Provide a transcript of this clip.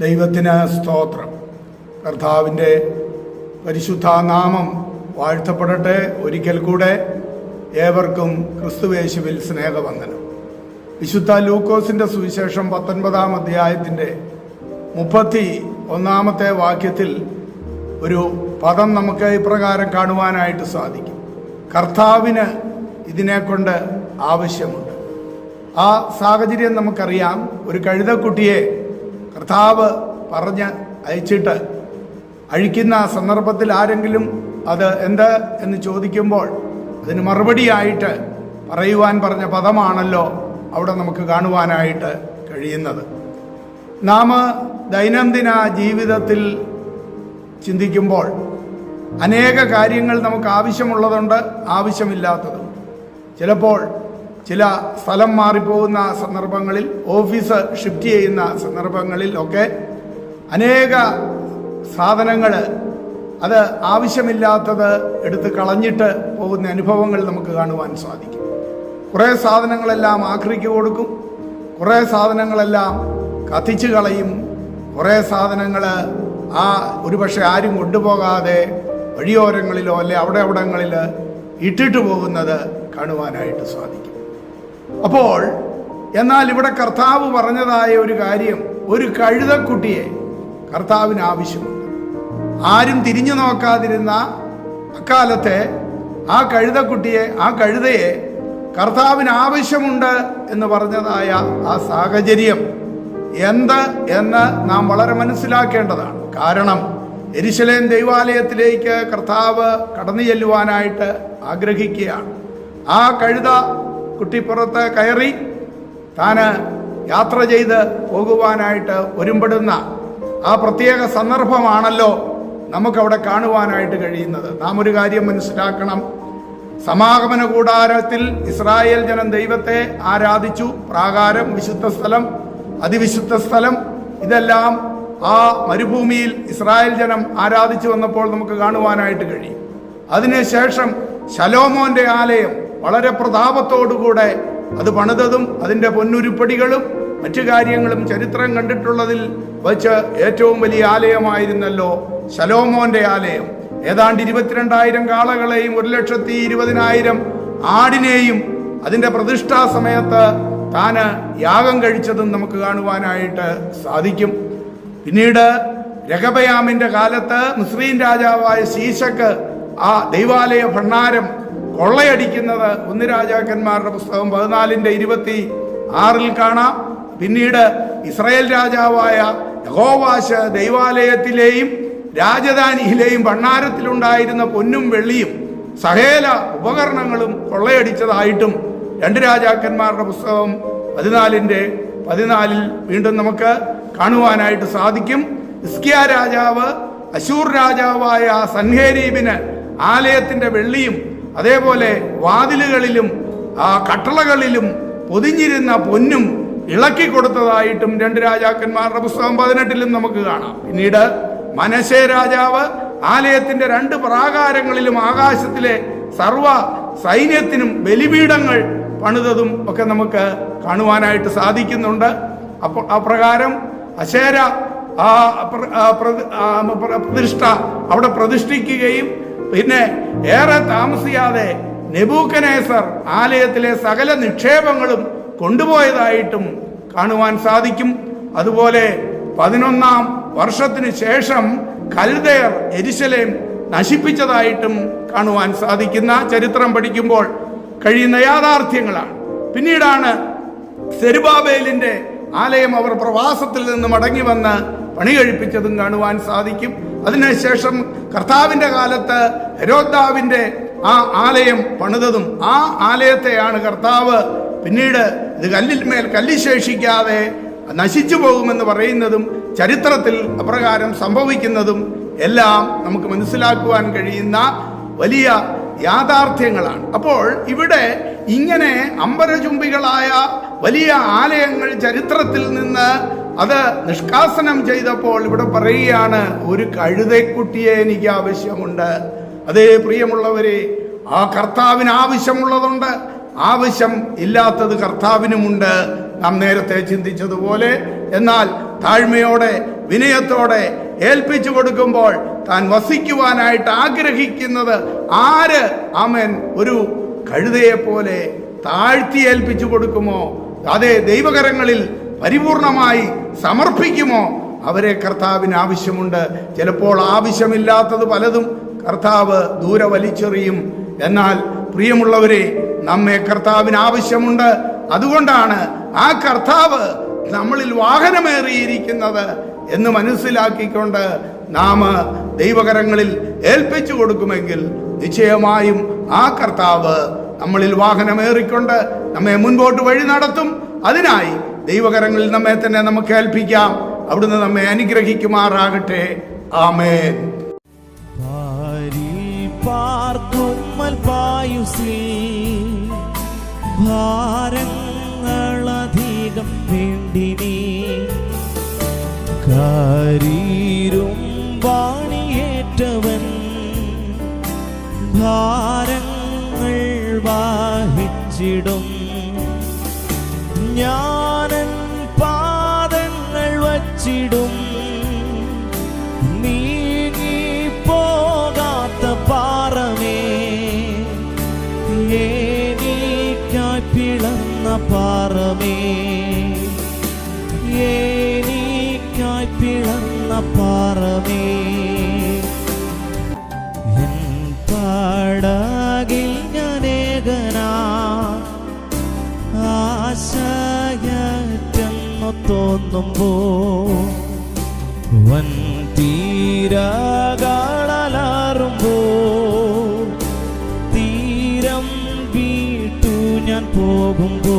ദൈവത്തിന് സ്തോത്രം. കർത്താവിന്റെ പരിശുദ്ധ നാമം വാഴ്ത്തപ്പെടട്ടെ. ഒരിക്കൽ കൂടെ ഏവർക്കും ക്രിസ്തുവേശുവിൽ സ്നേഹവന്ദനം. വിശുദ്ധ ലൂക്കോസിന്റെ സുവിശേഷം പത്തൊൻപതാം അധ്യായത്തിന്റെ മുപ്പത്തി ഒന്നാമത്തെ വാക്യത്തിൽ ഒരു പദം നമുക്ക് ഇപ്രകാരം കാണുവാനായിട്ട് സാധിക്കും. കർത്താവിന് ഇതിനെക്കൊണ്ട് ആവശ്യമുണ്ട്. ആ സാഹചര്യം നമുക്കറിയാം. ഒരു കഴുതക്കുട്ടിയെ കർത്താവ് പറഞ്ഞ് അയച്ചിട്ട് അഴിക്കുന്ന സന്ദർഭത്തിൽ ആരെങ്കിലും അത് എന്ത് എന്ന് ചോദിക്കുമ്പോൾ അതിന് മറുപടിയായിട്ട് പറയുവാൻ പറഞ്ഞ പദമാണല്ലോ അവിടെ നമുക്ക് കാണുവാനായിട്ട് കഴിയുന്നത്. നാം ദൈനംദിന ജീവിതത്തിൽ ചിന്തിക്കുമ്പോൾ അനേക കാര്യങ്ങൾ നമുക്ക് ആവശ്യമുള്ളതുണ്ട് ആവശ്യമില്ലാത്തതും. ചിലപ്പോൾ ചില സ്ഥലം മാറിപ്പോകുന്ന സന്ദർഭങ്ങളിൽ ഓഫീസ് ഷിഫ്റ്റ് ചെയ്യുന്ന സന്ദർഭങ്ങളിൽ ഒക്കെ അനേക സാധനങ്ങൾ അത് ആവശ്യമില്ലാത്തത് എടുത്ത് കളഞ്ഞിട്ട് പോകുന്ന അനുഭവങ്ങൾ നമുക്ക് കാണുവാൻ സാധിക്കും. കുറേ സാധനങ്ങളെല്ലാം ആക്രിക്ക് കൊടുക്കും കുറേ സാധനങ്ങളെല്ലാം കത്തിച്ചു കളയും കുറേ സാധനങ്ങൾ ആ ഒരുപക്ഷെ ആരും കൊണ്ടുപോകാതെ വഴിയോരങ്ങളിലോ അല്ലെ അവിടെ അവിടങ്ങളിൽ ഇട്ടിട്ട് പോകുന്നത് കാണുവാനായിട്ട് സാധിക്കും. അപ്പോൾ എന്നാൽ ഇവിടെ കർത്താവ് പറഞ്ഞതായ ഒരു കാര്യം ഒരു കഴുതക്കുട്ടിയെ കർത്താവിന് ആവശ്യമുണ്ട്. ആരും തിരിഞ്ഞു നോക്കാതിരുന്ന അക്കാലത്തെ ആ കഴുതക്കുട്ടിയെ ആ കഴുതയെ കർത്താവിന് ആവശ്യമുണ്ട് എന്ന് പറഞ്ഞതായ ആ സാഹചര്യം എന്ത് എന്ന് നാം വളരെ മനസ്സിലാക്കേണ്ടതാണ്. കാരണം എരിശലേം ദൈവാലയത്തിലേക്ക് കർത്താവ് കടന്നു ചെല്ലുവാനായിട്ട് ആഗ്രഹിക്കുകയാണ്. ആ കഴുത കുട്ടിപ്പുറത്ത് കയറി താന് യാത്ര ചെയ്ത് പോകുവാനായിട്ട് ഒരുമ്പെടുന്ന ആ പ്രത്യേക സന്ദർഭമാണല്ലോ നമുക്കവിടെ കാണുവാനായിട്ട് കഴിയുന്നത്. നാം ഒരു കാര്യം മനസ്സിലാക്കണം. സമാഗമന കൂടാരത്തിൽ ഇസ്രായേൽ ജനം ദൈവത്തെ ആരാധിച്ചു. പ്രാകാരം വിശുദ്ധ സ്ഥലം അതിവിശുദ്ധ സ്ഥലം ഇതെല്ലാം ആ മരുഭൂമിയിൽ ഇസ്രായേൽ ജനം ആരാധിച്ചു വന്നപ്പോൾ നമുക്ക് കാണുവാനായിട്ട് കഴിയും. അതിനുശേഷം ശലോമോന്റെ ആലയം വളരെ പ്രതാപത്തോടുകൂടെ അത് പണിതതും അതിന്റെ പൊന്നുരുപ്പടികളും മറ്റു കാര്യങ്ങളും ചരിത്രം കണ്ടിട്ടുള്ളതിൽ വച്ച് ഏറ്റവും വലിയ ആലയമായിരുന്നല്ലോ ശലോമോന്റെ ആലയം. ഏതാണ്ട് ഇരുപത്തിരണ്ടായിരം കാളകളെയും ഒരു ലക്ഷത്തി ഇരുപതിനായിരം ആടിനെയും അതിന്റെ പ്രതിഷ്ഠാ സമയത്ത് താന് യാഗം കഴിച്ചതും നമുക്ക് കാണുവാനായിട്ട് സാധിക്കും. പിന്നീട് രഘബയാമിന്റെ കാലത്ത് മുസ്ലിം രാജാവായ ശീശക്ക് ആ ദൈവാലയ ഭണ്ഡാരം കൊള്ളയടിക്കുന്നത് ഒന്ന് രാജാക്കന്മാരുടെ പുസ്തകം പതിനാലിന്റെ ഇരുപത്തി ആറിൽ കാണാം. പിന്നീട് ഇസ്രായേൽ രാജാവായ യഹോവാശ ദൈവാലയത്തിലെയും രാജധാനിയിലെയും ഭണ്ണാരത്തിലുണ്ടായിരുന്ന പൊന്നും വെള്ളിയും സഹേല ഉപകരണങ്ങളും കൊള്ളയടിച്ചതായിട്ടും രണ്ട് രാജാക്കന്മാരുടെ പുസ്തകം പതിനാലിന്റെ പതിനാലിൽ വീണ്ടും നമുക്ക് കാണുവാനായിട്ട് സാധിക്കും. ഇസ്കിയ രാജാവ് അശൂർ രാജാവായ സൻഹേരീബിന് ആലയത്തിന്റെ വെള്ളിയും അതേപോലെ വാതിലുകളിലും ആ കട്ടളകളിലും പൊതിഞ്ഞിരുന്ന പൊന്നും ഇളക്കി കൊടുത്തതായിട്ടും രണ്ട് രാജാക്കന്മാരുടെ പുസ്തകം പതിനെട്ടിലും നമുക്ക് കാണാം. പിന്നീട് മനശേ രാജാവ് ആലയത്തിന്റെ രണ്ട് പ്രാകാരങ്ങളിലും ആകാശത്തിലെ സർവ സൈന്യത്തിനും ബലിപീഠങ്ങൾ പണിതതും ഒക്കെ നമുക്ക് കാണുവാനായിട്ട് സാധിക്കുന്നുണ്ട്. അപ്പോൾ അപ്രകാരം അശേര ആ പ്ര- ആ ആ പ്ര- പ്രതിഷ്ഠ അവിടെ പ്രതിഷ്ഠിക്കുകയും പിന്നെ ഏറെ താമസിയാതെ നെബൂക്കനേസർ ആലയത്തിലെ സകല നിക്ഷേപങ്ങളും കൊണ്ടുപോയതായിട്ടും കാണുവാൻ സാധിക്കും. അതുപോലെ പതിനൊന്നാം വർഷത്തിന് ശേഷം കൽദേർ എരിശലേം നശിപ്പിച്ചതായിട്ടും കാണുവാൻ സാധിക്കുന്ന ചരിത്രം പഠിക്കുമ്പോൾ കഴിയുന്ന യാഥാർത്ഥ്യങ്ങളാണ്. പിന്നീടാണ് സെരുബാബേലിന്റെ ആലയം അവർ പ്രവാസത്തിൽ നിന്ന് മടങ്ങി വന്ന് പണി കഴിപ്പിച്ചതും കാണുവാൻ സാധിക്കും. അതിനുശേഷം കർത്താവിന്റെ കാലത്ത് ഹെരോദ്ദാവിന്റെ ആ ആലയം പണിതതും ആ ആലയത്തെയാണ് കർത്താവ് പിന്നീട് ഇത് കല്ലിൽ മേൽ കല്ലി ശേഷിക്കാതെ നശിച്ചു പോകുമെന്ന് പറയുന്നതും ചരിത്രത്തിൽ അപ്രകാരം സംഭവിക്കുന്നതും എല്ലാം നമുക്ക് മനസ്സിലാക്കുവാൻ കഴിയുന്ന വലിയ യാഥാർത്ഥ്യങ്ങളാണ്. അപ്പോൾ ഇവിടെ ഇങ്ങനെ അമ്പരചുംബികളായ വലിയ ആലയങ്ങൾ ചരിത്രത്തിൽ നിന്ന് അത് നിഷ്കാസനം ചെയ്തപ്പോൾ ഇവിടെ പറയുകയാണ് ഒരു കഴുതക്കുട്ടിയെ എനിക്ക് ആവശ്യമുണ്ട്. അതേ പ്രിയമുള്ളവരെ ആ കർത്താവിന് ആവശ്യമുള്ളതുണ്ട്. ആവശ്യം ഇല്ലാത്തത് കർത്താവിനുമുണ്ട്. നാം നേരത്തെ ചിന്തിച്ചതുപോലെ എന്നാൽ താഴ്മയോടെ വിനയത്തോടെ ഏൽപ്പിച്ചു കൊടുക്കുമ്പോൾ താൻ വസിക്കുവാനായിട്ട് ആഗ്രഹിക്കുന്നത് ആര്? ആമേൻ. ഒരു കഴുതയെ പോലെ താഴ്ത്തി ഏൽപ്പിച്ചു കൊടുക്കുമോ? അതെ ദൈവകരങ്ങളിൽ പരിപൂർണമായി സമർപ്പിക്കുമോ? അവരെ കർത്താവിന് ആവശ്യമുണ്ട്. ചിലപ്പോൾ ആവശ്യമില്ലാത്തത് പലതും കർത്താവ് ദൂരെ വലിച്ചെറിയും. എന്നാൽ പ്രിയമുള്ളവരെ നമ്മെ കർത്താവിന് ആവശ്യമുണ്ട്. അതുകൊണ്ടാണ് ആ കർത്താവ് നമ്മളിൽ വാഹനമേറിയിരിക്കുന്നത് എന്ന് മനസ്സിലാക്കിക്കൊണ്ട് നാം ദൈവകരങ്ങളിൽ ഏൽപ്പിച്ചു കൊടുക്കുമെങ്കിൽ നിശ്ചയമായും ആ കർത്താവ് നമ്മളിൽ വാഹനമേറിക്കൊണ്ട് നമ്മെ മുൻപോട്ട് വഴി നടത്തും. അതിനായി ദൈവകരങ്ങളിൽ നമ്മെ തന്നെ നമുക്ക് ഏൽപ്പിക്കാം. അവിടുന്ന് നമ്മെ അനുഗ്രഹിക്കുമാറാകട്ടെ. ആമേൻ. ഭാരങ്ങളധികം കരീരും വാണിയേറ്റവൻ. ഭാരങ്ങൾ വാഹിച്ചിടും. പാറമേ ഏനീക്കായി പിളർന്ന പാറമേ എൻ പാടകിൽ ഞാനേകനാ ആശയറ്റെന്നു തോന്നുമ്പോ വൻ ഞാൻ പോകുമ്പോ